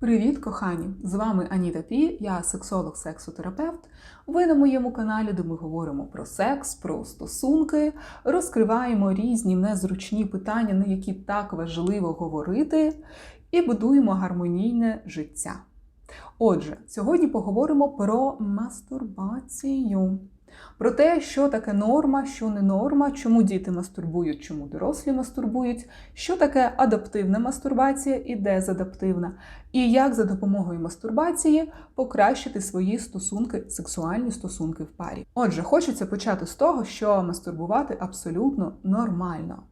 Привіт, кохані! З вами Аніта Пі, я сексолог-сексотерапевт. Ви на моєму каналі, де ми говоримо про секс, про стосунки, розкриваємо різні незручні питання, на які так важливо говорити, і будуємо гармонійне життя. Отже, сьогодні поговоримо про мастурбацію. Про те, що таке норма, що не норма, чому діти мастурбують, чому дорослі мастурбують, що таке адаптивна мастурбація і дезадаптивна, і як за допомогою мастурбації покращити свої стосунки, сексуальні стосунки в парі. Отже, хочеться почати з того, що мастурбувати абсолютно нормально.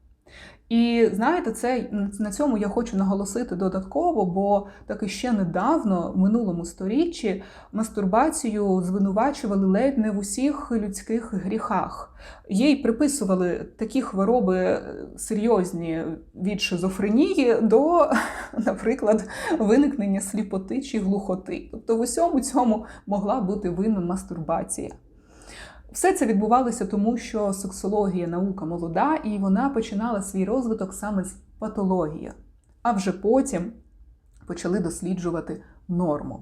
І знаєте, це на цьому я хочу наголосити додатково, бо таки ще недавно, в минулому сторіччі, мастурбацію звинувачували ледь не в усіх людських гріхах. Їй приписували такі хвороби серйозні від шизофренії до, наприклад, виникнення сліпоти чи глухоти. Тобто в усьому цьому могла бути винна мастурбація. Все це відбувалося тому, що сексологія наука молода, і вона починала свій розвиток саме з патології, а вже потім почали досліджувати норму.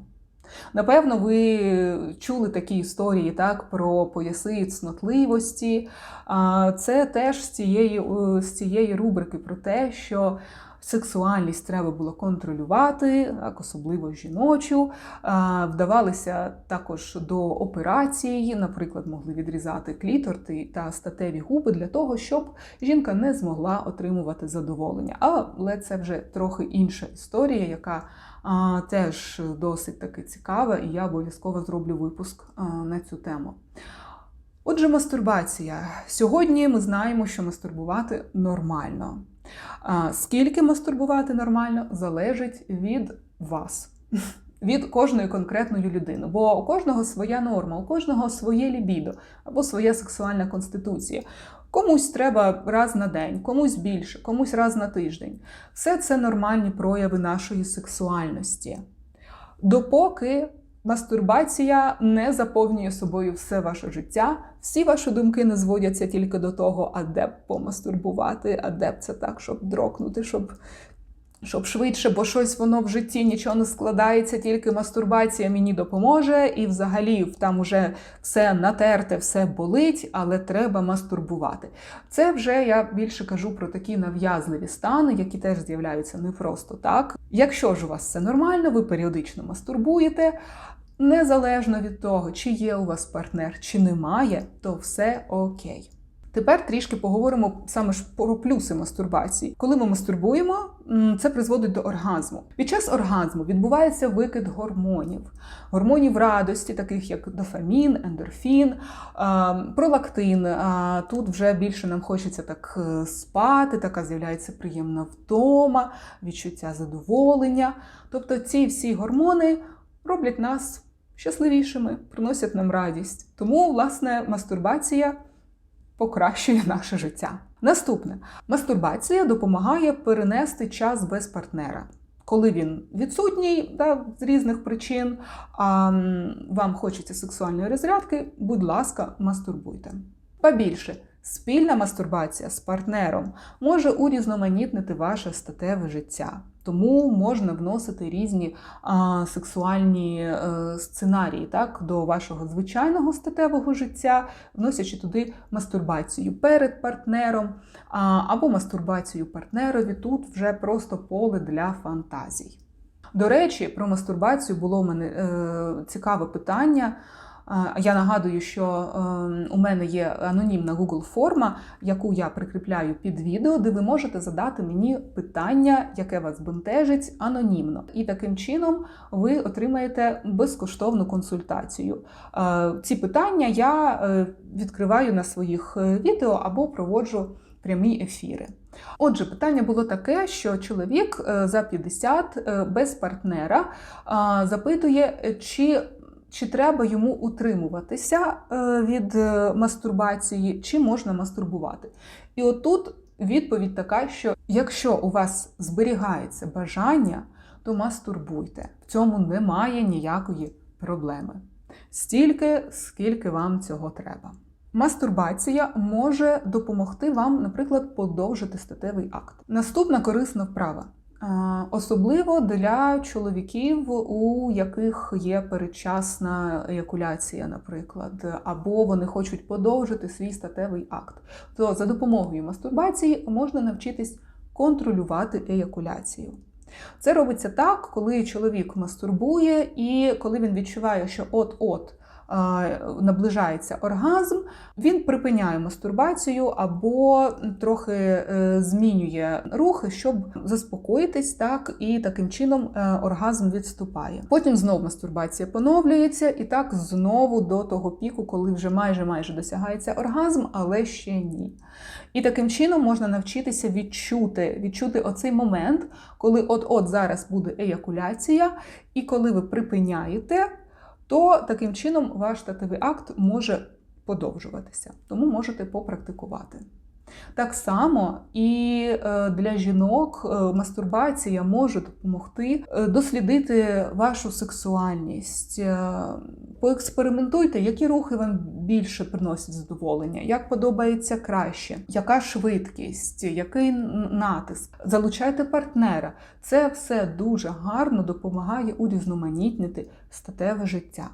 Напевно, ви чули такі історії так, про пояси цнотливості. Це теж з цієї, з цієї рубрики про те, що сексуальність треба було контролювати, так, особливо жіночу. Вдавалися також до операції, наприклад, могли відрізати клітор та статеві губи для того, щоб жінка не змогла отримувати задоволення. Але це вже трохи інша історія, яка теж досить таки цікава, і я обов'язково зроблю випуск на цю тему. Отже, мастурбація. Сьогодні ми знаємо, що мастурбувати нормально. Скільки мастурбувати нормально, залежить від вас. Від кожної конкретної людини, бо у кожного своя норма, у кожного своє лібідо або своя сексуальна конституція. Комусь треба раз на день, комусь більше, комусь раз на тиждень. Все це нормальні прояви нашої сексуальності. Допоки мастурбація не заповнює собою все ваше життя, всі ваші думки не зводяться тільки до того, а де б помастурбувати, а де б це так, щоб дрокнути, щоб щоб швидше, бо щось воно в житті нічого не складається, тільки мастурбація мені допоможе, і взагалі там уже все натерте, все болить, але треба мастурбувати. Це вже я більше кажу про такі нав'язливі стани, які теж з'являються не просто так. Якщо ж у вас все нормально, ви періодично мастурбуєте. Незалежно від того, чи є у вас партнер, чи немає, то все окей. Тепер трішки поговоримо саме ж про плюси мастурбації. Коли ми мастурбуємо, це призводить до оргазму. Під час оргазму відбувається викид гормонів, гормонів радості, таких як дофамін, ендорфін, пролактин. Тут вже більше нам хочеться так е, спати, така з'являється приємна втома, відчуття задоволення. Тобто ці всі гормони роблять нас щасливішими, приносять нам радість. Тому, власне, мастурбація покращує наше життя. Наступне мастурбація допомагає перенести час без партнера. Коли він відсутній да, з різних причин, а вам хочеться сексуальної розрядки, будь ласка, мастурбуйте. Побільше, спільна мастурбація з партнером може урізноманітнити ваше статеве життя. Тому можна вносити різні а, сексуальні а, е, сценарії так, до вашого звичайного статевого життя, вносячи туди мастурбацію перед партнером а, або мастурбацію партнерові. Тут вже просто поле для фантазій. До речі, про мастурбацію було в мене е, цікаве питання. Я нагадую, що ем, у мене є анонімна Google форма, яку я прикріпляю під відео, де ви можете задати мені питання, яке вас бентежить, анонімно. І таким чином ви отримаєте безкоштовну консультацію. Ці питання я е, відкриваю на своїх е, відео або проводжу прямі ефіри. Отже, питання було таке, що чоловік е, за 50 без партнера запитує, чи чи треба йому утримуватися е, від е, мастурбації, чи можна мастурбувати. І отут відповідь така, що якщо у вас зберігається бажання, то мастурбуйте. В цьому немає ніякої проблеми. Стільки, скільки вам цього треба. Мастурбація може допомогти вам, наприклад, подовжити статевий акт. Наступна корисна вправа Особливо для чоловіків, у яких є передчасна еякуляція, наприклад, або вони хочуть подовжити свій статевий акт. То за допомогою мастурбації можна навчитись контролювати еякуляцію. Це робиться так, коли чоловік мастурбує, і коли він відчуває, що от-от наближається оргазм, він припиняє мастурбацію або трохи е, змінює рухи, щоб заспокоїтись, так і таким чином е, оргазм відступає. Потім знову мастурбація поновлюється, і так знову до того піку, коли вже майже майже досягається оргазм, але ще ні. І таким чином можна навчитися відчути, відчути оцей момент, коли от-от зараз буде еякуляція, і коли ви припиняєте то таким чином ваш статевий акт може подовжуватися, тому можете попрактикувати. Так само і е, для жінок е, мастурбація може допомогти е, дослідити вашу сексуальність. Поекспериментуйте, які рухи вам більше приносять задоволення, як подобається краще, яка швидкість, який натиск. Залучайте партнера. Це все дуже гарно допомагає урізноманітнити статеве життя.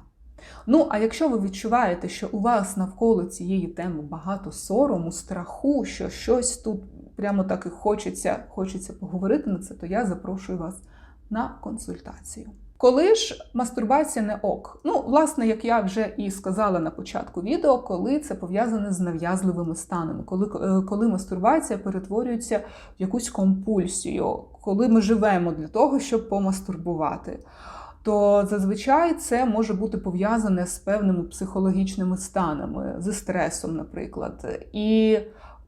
Ну, а якщо ви відчуваєте, що у вас навколо цієї теми багато сорому, страху, що щось тут прямо так і хочеться, хочеться поговорити на це, то я запрошую вас на консультацію. Коли ж мастурбація не ок? Ну, власне, як я вже і сказала на початку відео, коли це пов'язане з нав'язливими станами, коли е, коли мастурбація перетворюється в якусь компульсію, коли ми живемо для того, щоб помастурбувати то зазвичай це може бути пов'язане з певними психологічними станами, зі стресом, наприклад. І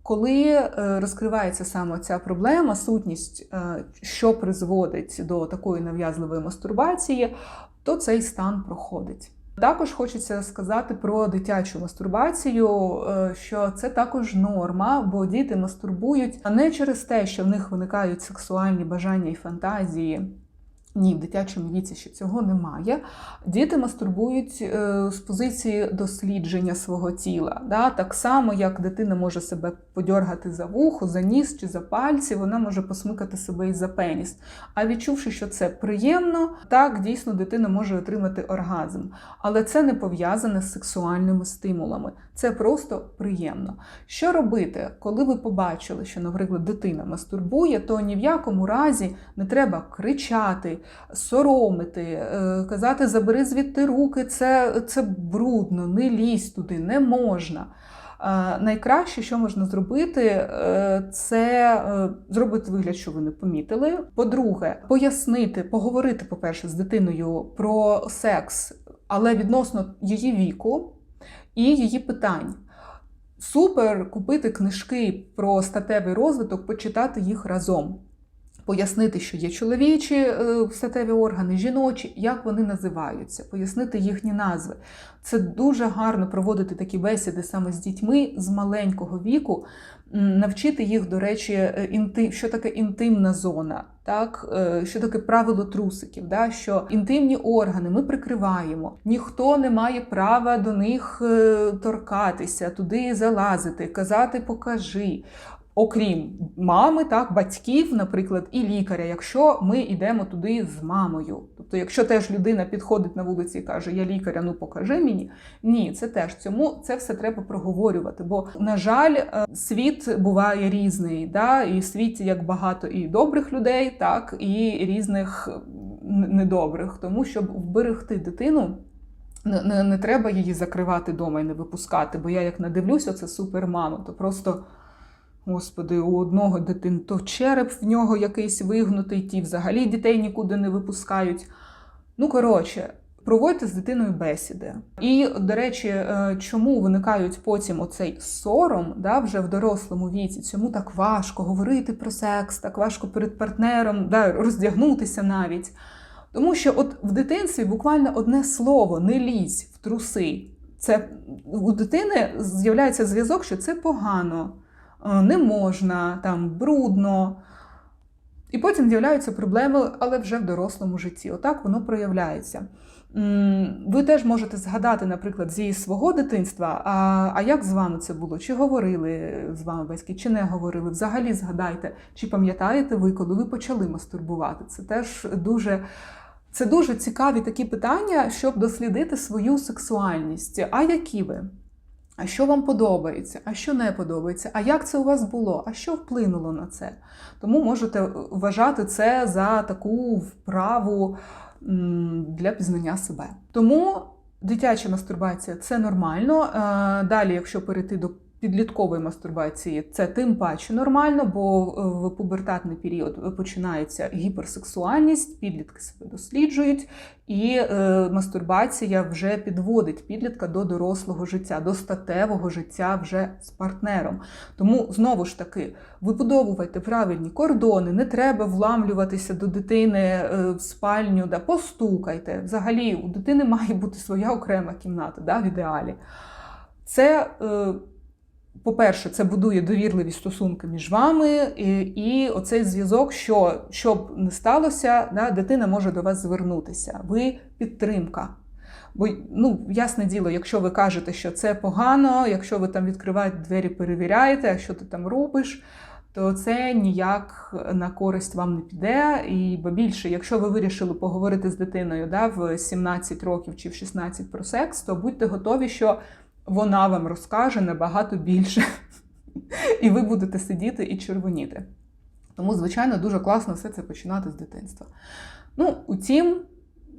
коли е, розкривається саме ця проблема, сутність, е, що призводить до такої нав'язливої мастурбації, то цей стан проходить. Також хочеться сказати про дитячу мастурбацію, е, що це також норма, бо діти мастурбують не через те, що в них виникають сексуальні бажання і фантазії. Ні, в дитячому віці ще цього немає. Діти мастурбують е, з позиції дослідження свого тіла. Да? Так само, як дитина може себе подьоргати за вухо, за ніс чи за пальці, вона може посмикати себе і за пеніс. А відчувши, що це приємно, так дійсно дитина може отримати оргазм. Але це не пов'язане з сексуальними стимулами. Це просто приємно. Що робити, коли ви побачили, що, наприклад, дитина мастурбує, то ні в якому разі не треба кричати соромити, е, казати забери звідти руки, це, це брудно, не лізь туди, не можна. Е, найкраще, що можна зробити, е, це зробити вигляд, що ви не помітили. По-друге, пояснити, поговорити, по-перше, з дитиною про секс, але відносно її віку і її питань. Супер купити книжки про статевий розвиток, почитати їх разом пояснити, що є чоловічі е, статеві органи, жіночі, як вони називаються, пояснити їхні назви. Це дуже гарно проводити такі бесіди саме з дітьми з маленького віку, навчити їх, до речі, е, інтим, що таке інтимна зона, так? Е, що таке правило трусиків, да? що інтимні органи ми прикриваємо, ніхто не має права до них торкатися, туди залазити, казати покажи окрім мами, так, батьків, наприклад, і лікаря, якщо ми йдемо туди з мамою. Тобто, якщо теж людина підходить на вулиці і каже, я лікаря, ну покажи мені. Ні, це теж цьому це все треба проговорювати. Бо, на жаль, е, світ буває різний, да? і в світі як багато і добрих людей, так, і різних недобрих. Тому щоб вберегти дитину. Не, не не, треба її закривати вдома і не випускати, бо я як надивлюся, це супер мама, то просто Господи, у одного дитини то череп в нього якийсь вигнутий, ті взагалі дітей нікуди не випускають. Ну, коротше, проводьте з дитиною бесіди. І, до речі, е, чому виникають потім оцей сором да, вже в дорослому віці? Чому так важко говорити про секс, так важко перед партнером, да, роздягнутися навіть. Тому що от в дитинстві буквально одне слово не лізь в труси. Це у дитини з'являється зв'язок, що це погано. Е, не можна, там брудно. І потім з'являються проблеми, але вже в дорослому житті. Отак воно проявляється. Ви теж можете згадати, наприклад, зі свого дитинства, а, а як з вами це було? Чи говорили з вами батьки, чи не говорили? Взагалі згадайте, чи пам'ятаєте ви, коли ви почали мастурбувати? Це теж дуже. Це дуже цікаві такі питання, щоб дослідити свою сексуальність. А які ви? А що вам подобається, а що не подобається, а як це у вас було, а що вплинуло на це? Тому можете вважати це за таку вправу для пізнання себе. Тому дитяча мастурбація це нормально. Е, Далі, якщо перейти до підліткової мастурбації, це тим паче нормально, бо в пубертатний період починається гіперсексуальність, підлітки себе досліджують, і е, мастурбація вже підводить підлітка до дорослого життя, до статевого життя вже з партнером. Тому знову ж таки вибудовуйте правильні кордони, не треба вламлюватися до дитини е, в спальню, да, постукайте. Взагалі, у дитини має бути своя окрема кімната да, в ідеалі. Це. Е, по-перше, це будує довірливі стосунки між вами, і, і оцей зв'язок, що щоб не сталося, да, дитина може до вас звернутися. Ви підтримка. Бо, ну, ясне діло, якщо ви кажете, що це погано, якщо ви там відкриваєте двері, перевіряєте, а що ти там робиш, то це ніяк на користь вам не піде. І бо більше, якщо ви вирішили поговорити з дитиною да, в 17 років чи в 16 про секс, то будьте готові, що вона вам розкаже набагато більше, і ви будете сидіти і червоніти. Тому, звичайно, дуже класно все це починати з дитинства. Ну, утім,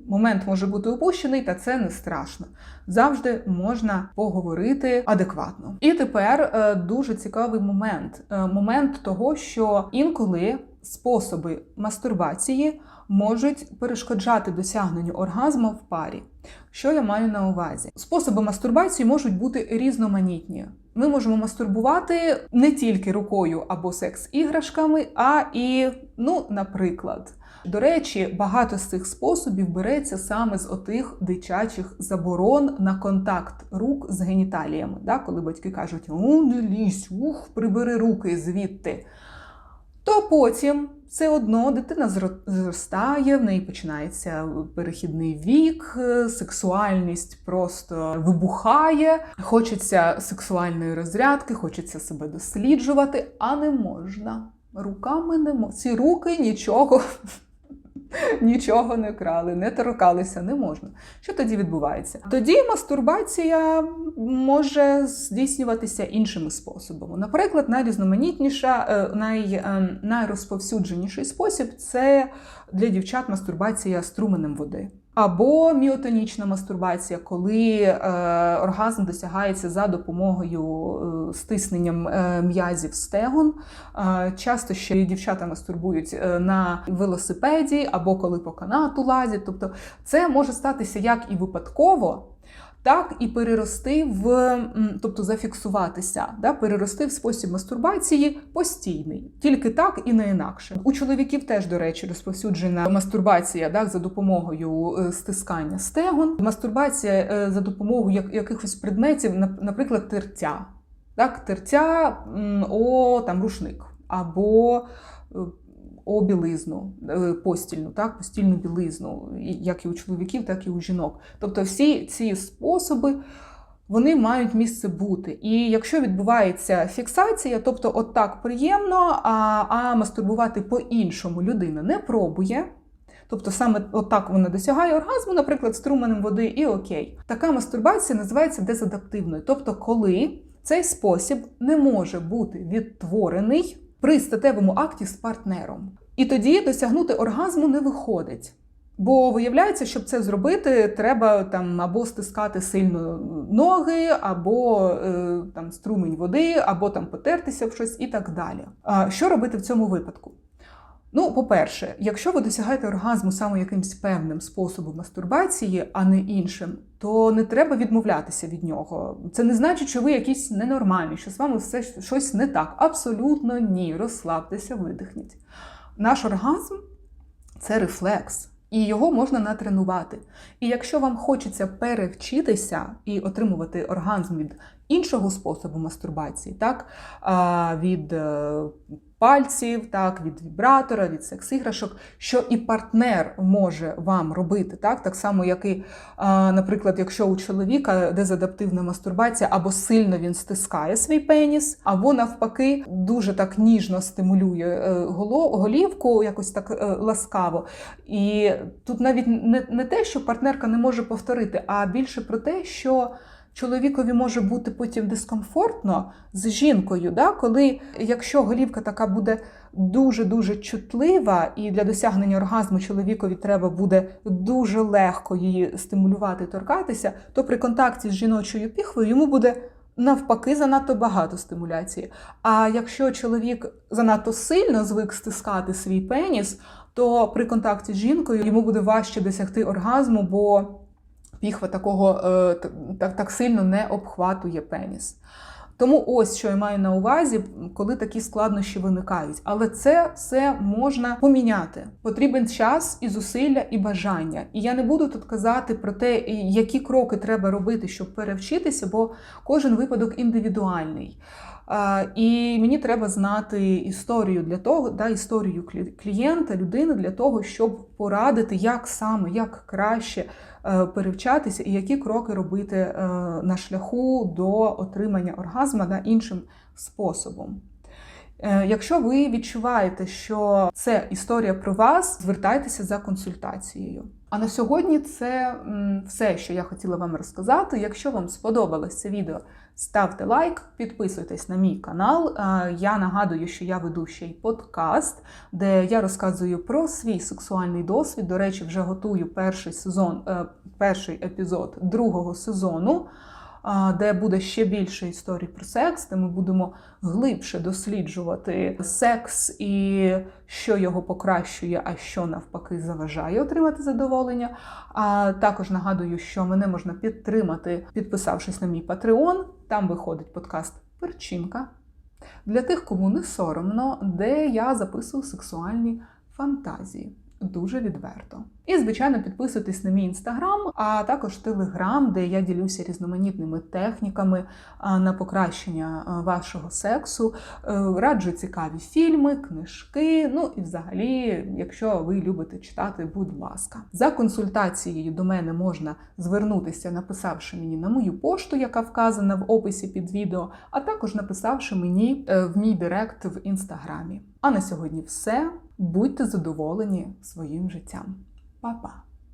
момент може бути упущений, та це не страшно. Завжди можна поговорити адекватно. І тепер е, дуже цікавий момент: Е, момент того, що інколи способи мастурбації можуть перешкоджати досягненню оргазму в парі. Що я маю на увазі? Способи мастурбації можуть бути різноманітні. Ми можемо мастурбувати не тільки рукою або секс-іграшками, а і, ну, наприклад. До речі, багато з цих способів береться саме з отих дитячих заборон на контакт рук з геніталіями. Да? Коли батьки кажуть, о, не лізь, ух, прибери руки звідти. То потім все одно дитина зростає, в неї починається перехідний вік, е, сексуальність просто вибухає, хочеться сексуальної розрядки, хочеться себе досліджувати, а не можна. Руками не можна. Ці руки нічого. Нічого не крали, не торкалися, не можна. Що тоді відбувається? Тоді мастурбація може здійснюватися іншими способами. Наприклад, найрізноманітніша, е, най, е, найрозповсюдженіший спосіб це для дівчат мастурбація струменем води. Або міотонічна мастурбація, коли е, оргазм досягається за допомогою е, стисненням е, м'язів стегон. Е, часто ще дівчата мастурбують е, на велосипеді або коли по канату лазять. Тобто це може статися як і випадково. Так і перерости в, тобто зафіксуватися, да, перерости в спосіб мастурбації постійний, тільки так і не інакше. У чоловіків теж, до речі, розповсюджена мастурбація да, за допомогою е, стискання стегон, мастурбація е, за допомогою якихось предметів, наприклад, тертя. Так, тертя о там рушник або о білизну е, постільну, так, постільну білизну, як і у чоловіків, так і у жінок. Тобто всі ці способи. Вони мають місце бути. І якщо відбувається фіксація, тобто от так приємно, а, а мастурбувати по-іншому людина не пробує. Тобто саме отак вона досягає оргазму, наприклад, струменем води, і окей. Така мастурбація називається дезадаптивною. Тобто, коли цей спосіб не може бути відтворений при статевому акті з партнером. І тоді досягнути оргазму не виходить. Бо виявляється, щоб це зробити, треба там або стискати сильно ноги, або е, там струмень води, або там потертися в щось і так далі. Що робити в цьому випадку? Ну, по-перше, якщо ви досягаєте оргазму саме якимсь певним способом мастурбації, а не іншим, то не треба відмовлятися від нього. Це не значить, що ви якісь ненормальні, що з вами все щось не так. Абсолютно ні. Розслабтеся, видихніть. Наш оргазм це рефлекс. І його можна натренувати. І якщо вам хочеться перевчитися і отримувати оргазм від іншого способу мастурбації, так, від е, пальців, так, від вібратора, від секс-іграшок, що і партнер може вам робити. Так так само, як і, наприклад, якщо у чоловіка дезадаптивна мастурбація, або сильно він стискає свій пеніс, або навпаки дуже так ніжно стимулює е, голівку, якось так е, ласкаво. І тут навіть не, не те, що партнерка не може повторити, а більше про те, що чоловікові може бути потім дискомфортно з жінкою, да? коли якщо голівка така буде дуже-дуже чутлива, і для досягнення оргазму чоловікові треба буде дуже легко її стимулювати, торкатися, то при контакті з жіночою піхвою йому буде. Навпаки, занадто багато стимуляції. А якщо чоловік занадто сильно звик стискати свій пеніс, то при контакті з жінкою йому буде важче досягти оргазму, бо піхва такого е, так, так сильно не обхватує пеніс. Тому ось що я маю на увазі, коли такі складнощі виникають. Але це все можна поміняти. Потрібен час і зусилля, і бажання. І я не буду тут казати про те, які кроки треба робити, щоб перевчитися, бо кожен випадок індивідуальний. І мені треба знати історію для того, да, історію клієнта, людини для того, щоб порадити, як саме, як краще е, перевчатися і які кроки робити е, на шляху до отримання оргазму да, іншим способом. Е, Якщо ви відчуваєте, що це історія про вас, звертайтеся за консультацією. А на сьогодні це все, що я хотіла вам розказати. Якщо вам сподобалось це відео, ставте лайк, підписуйтесь на мій канал. Е, Я нагадую, що я веду ще й подкаст, де я розказую про свій сексуальний досвід. До речі, вже готую перший сезон, е, перший епізод другого сезону де буде ще більше історій про секс, де ми будемо глибше досліджувати секс і що його покращує, а що навпаки заважає отримати задоволення. А також нагадую, що мене можна підтримати, підписавшись на мій Patreon. Там виходить подкаст Перчинка для тих, кому не соромно, де я записую сексуальні фантазії. Дуже відверто. І, звичайно, підписуйтесь на мій інстаграм, а також телеграм, де я ділюся різноманітними техніками на покращення вашого сексу. Е, Раджу цікаві фільми, книжки. Ну і взагалі, якщо ви любите читати, будь ласка. За консультацією до мене можна звернутися, написавши мені на мою пошту, яка вказана в описі під відео, а також написавши мені е, в мій директ в інстаграмі. А на сьогодні все. Будьте задоволені своїм життям. Па-па!